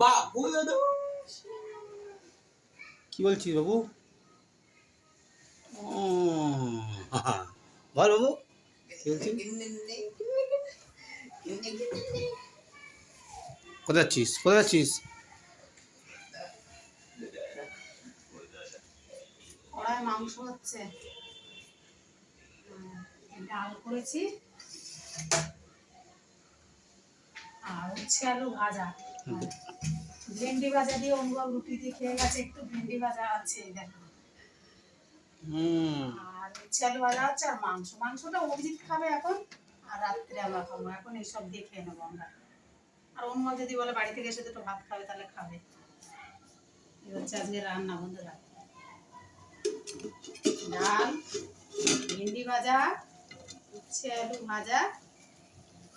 বাবু কি বলছিস বাবু? বল বাবু কোথায় যাচ্ছিস? কোথায় যাচ্ছিস? মাংস হচ্ছে। ডাল করেছি। আর হচ্ছে আলু ভাজা। ভেন্ডি ভাজা দিয়ে অনুভব রুটি দিয়ে খেয়ে গেছে একটু ভেন্ডি ভাজা আছে দেখো। আর আলু ভাজা হচ্ছে আর মাংস মাংসটা অভিজিৎ খাবে এখন আর রাত্রে আমরা খাব। এখন এইসব দিয়ে খেয়ে নেব আমরা। আর অনুভব যদি বলে বাড়ি থেকে এসে দুটো ভাত খাবে তাহলে খাবে। এই হচ্ছে আজকে রান্না বন্ধুরা। ডাল ভেন্ডি ভাজা উচ্ছে আলু ভাজা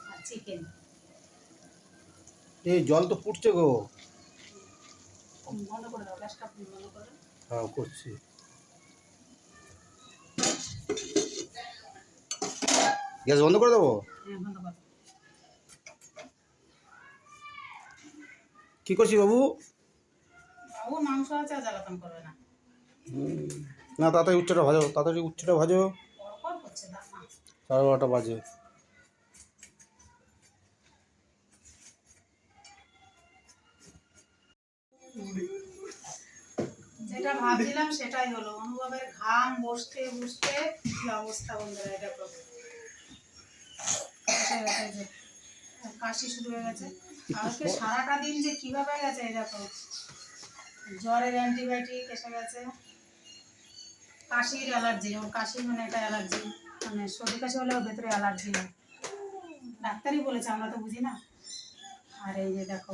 আর চিকেন এই জল তো ফুটছে গো। হ্যাঁ করছি। গ্যাস বন্ধ করে দেবো? হ্যাঁ কি করছিস বাবু? বাবু মাংস আছে জ্বালাতন করবে না। না তাড়াতাড়ি উচ্চটা ভাজো তাড়াতাড়ি উচ্চটা ভাজো। করছে সাড়ে বারোটা বাজে। যেটা ভাবছিলাম সেটাই হলো। অনুভবের ঘাম বসতে বসতে কি অবস্থা বন্ধুরা এটা গেছে যে, কাশি শুরু হয়ে গেছে। কালকে সারাটা দিন যে কীভাবে গেছে তো জ্বরের অ্যান্টিবায়োটিক এসে গেছে। কাশির অ্যালার্জি ওর কাশি মানে এটা অ্যালার্জি। মানে সর্দি কাশি হলে ওর ভেতরে অ্যালার্জি হয়। ডাক্তারই বলেছে আমরা তো বুঝি না। আর এই যে দেখো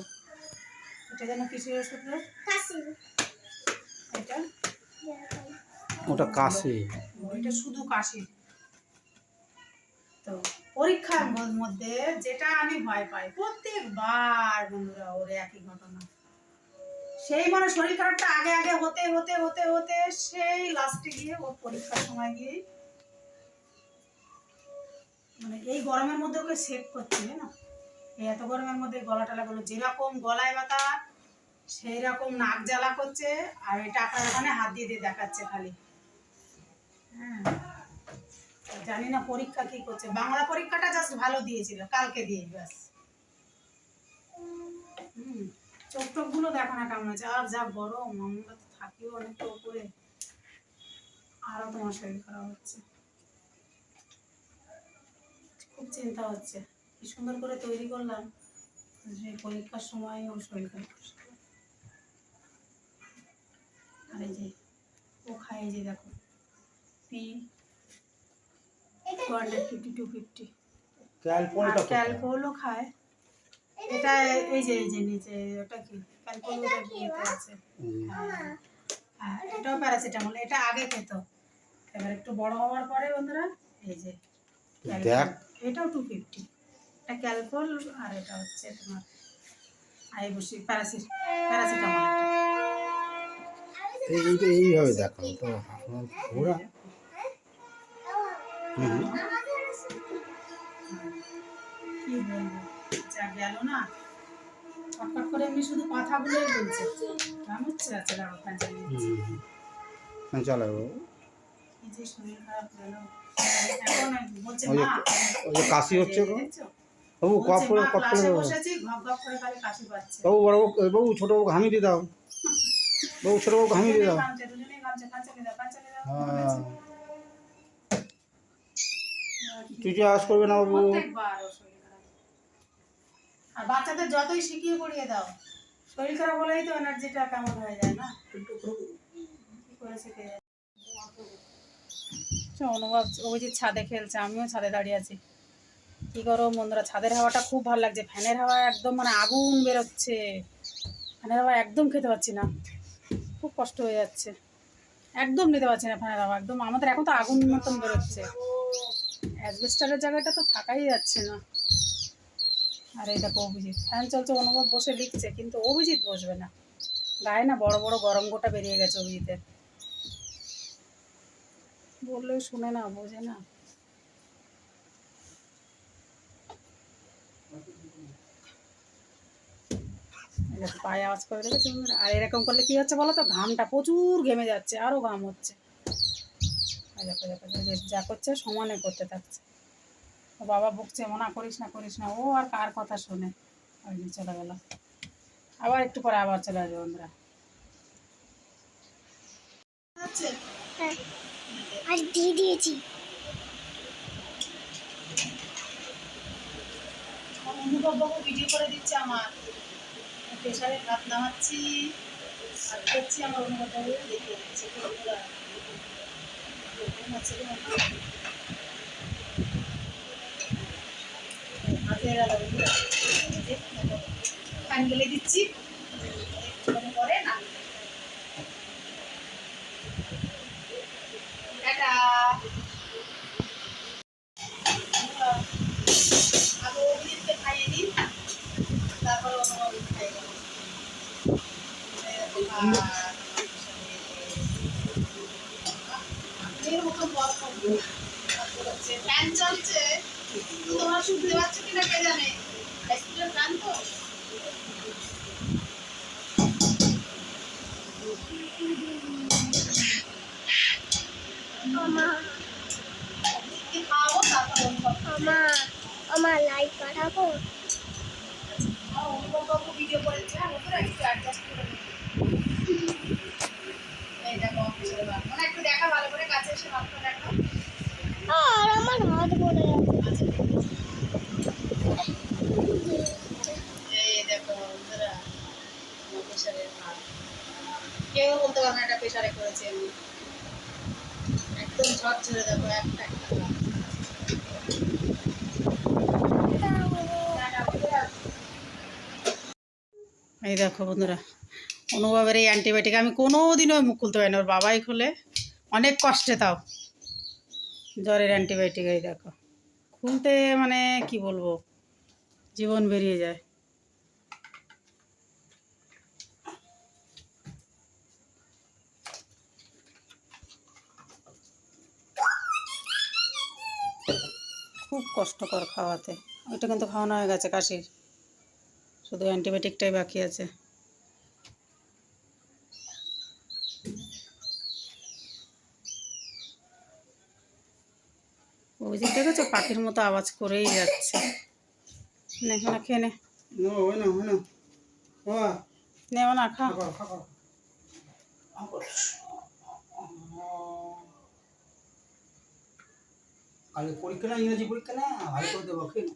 এটা যেন কিসের ওষুধ? এটা? ওটা কাশি। ওইটা শুধু কাশি। তো পরীক্ষার মধ্যে যেটা আমি ভয় পাই প্রত্যেকবার বন্ধুরা ওর একই ঘটনা। সেই মানে শরীর খারাপটা আগে আগে হতে হতে হতে হতে সেই লাস্টে গিয়ে ওর পরীক্ষার সময় গিয়ে মানে এই গরমের মধ্যে ওকে সেভ করছে না এই এত গরমের মধ্যে গলা টলা যেরকম গলায় ব্যথা সেই রকম নাক জ্বালা করছে আর এই টাকার ওখানে হাত দিয়ে দিয়ে দেখাচ্ছে খালি। হ্যাঁ। জানি না পরীক্ষা কি করছে। বাংলা পরীক্ষাটা জাস্ট ভালো দিয়েছিল, কালকে দিয়ে, ব্যাস। হুম, চোখ টোকগুলো দেখো না কেমন আছে আর যা গরম, আমরা তো থাকিও অনেকটা উপরে। আরও তোমার শরীর খারাপ হচ্ছে। খুব চিন্তা হচ্ছে। কি সুন্দর করে তৈরি করলাম। পরীক্ষার সময় ওর শরীর খারাপ এই যে ও খায় যে দেখো। P two hundred fifty two fifty ক্যালপলটা ক্যালপোলও খায়। এটা এই যে এই যে নিচে ওটা কি? আছে। হ্যাঁ। হ্যাঁ, এটাও প্যারাসিটামল এটা আগে খেত। এবার একটু বড় হওয়ার পরে বন্ধুরা এই যে এটাও টু ফিফটি এটা ক্যালপল আর এটা হচ্ছে তোমার আইবুসি প্যারাসিট প্যারাসিটামল। এইটা এইভাবে দেখো তো। ঘোরা হুম। কি বলব যা গেল না ফটফট করে এমনি শুধু কথাগুলোই বলছে কেমন হচ্ছে দাঁড়ো ফ্যান চালিয়ে যে শরীর খারাপ গেল কাশি হচ্ছে? বাবু কপ করে কপ বাবু বড় বাবু বাবু ছোট বাবু হামি দিয়ে দাও। বাবু ছোট দাও দাও, হ্যাঁ। তুই যে আওয়াজ করবে না বাবু? প্রত্যেকবার ওর শরীর খারাপ। আর বাচ্চাদের যতই শিখিয়ে পড়িয়ে দাও শরীর খারাপ হলেই তো এনার্জিটা কেমন হয়ে যায় না? কি করে শিখে যায় অনুভব অভিজিৎ ছাদে খেলছে আমিও ছাদে দাঁড়িয়ে আছি। কি করো বন্ধুরা ছাদের হাওয়াটা খুব ভালো লাগছে। ফ্যানের হাওয়া একদম মানে আগুন বেরোচ্ছে। ফ্যানের হাওয়া একদম খেতে পাচ্ছি না। খুব কষ্ট হয়ে যাচ্ছে। একদম নিতে পারছি না ফ্যানের হাওয়া একদম। আমাদের এখন তো আগুন মতন বেরোচ্ছে। অ্যাসবেস্টারের জায়গাটা তো থাকাই যাচ্ছে না। আর এই দেখো অভিজিৎ। ফ্যান চলছে, অনুভব বসে লিখছে, কিন্তু অভিজিৎ বসবে না। গায়ে না বড় বড় গরম গোটা বেরিয়ে গেছে অভিজিতের। বললেও শুনে না, বোঝে না এই এই দেখো পায়ে আওয়াজ করে বন্ধুরা আর এরকম করলে কি হচ্ছে বলো তো? ঘামটা প্রচুর ঘেমে যাচ্ছে আরও ঘাম হচ্ছে। যে করছে সমানে করতে থাকছে। ও বাবা বকছে মনা করিস না করিস না। ও আর কার কথা শোনে? ওই যে চলে গেল। আবার একটু পরে আবার চলে আসবে বন্ধুরা। হ্যাঁ আজ দিয়ে দিয়েছি। ভিডিও করে দিচ্ছে আমার। প্রেশারে ভাত নামাচ্ছি আর করছি আমার বাবু দেখে দিচ্ছে ফ্যান গেলে দিচ্ছি একটুখানি পরে না টাটা আগে অভিজিৎকে খাইয়ে দিই তারপরে অনুভব খাইয়ে দেবো এর মতো গল্প হচ্ছে ফ্যান তোমরা শুনতে পাচ্ছ কিনা কে জানে ফ্যান তো আমার আমার লাইট পাঠাবো ভিডিও করেছে ওদের একটু অ্যাডজাস্ট করে নিই। এই দেখো অফিসের ভাত মানে একটু দেখা ভালো করে কাছে এসে ভাতটা দেখো আর আমার হাত পড়ে আচ্ছা এই কেউ বলতে পারবে এটা প্রেশারে করেছে আমি একদম ঝরঝরে দেখো, একটা একটা এই দেখো বন্ধুরা, অনুভবের এই অ্যান্টিবায়োটিক আমি কোনো দিনও মুখ খুলতে পারি না ওর বাবাই খুলে। অনেক কষ্টে তাও। জ্বরের অ্যান্টিবায়োটিক এই দেখো। খুলতে মানে কি বলব? জীবন বেরিয়ে যায়। খুব কষ্টকর খাওয়াতে। ওইটা কিন্তু খাওয়ানো হয়ে গেছে কাশির। শুধু অ্যান্টিবায়োটিকটাই বাকি আছে। অভিজিৎ দেখেছ পাখির মতো আওয়াজ করেই যাচ্ছে। নে না খেয়ে নে। নে খা। পরীক্ষা না ইংরেজি পরীক্ষা না? ভালো করে দেবো খেয়ে।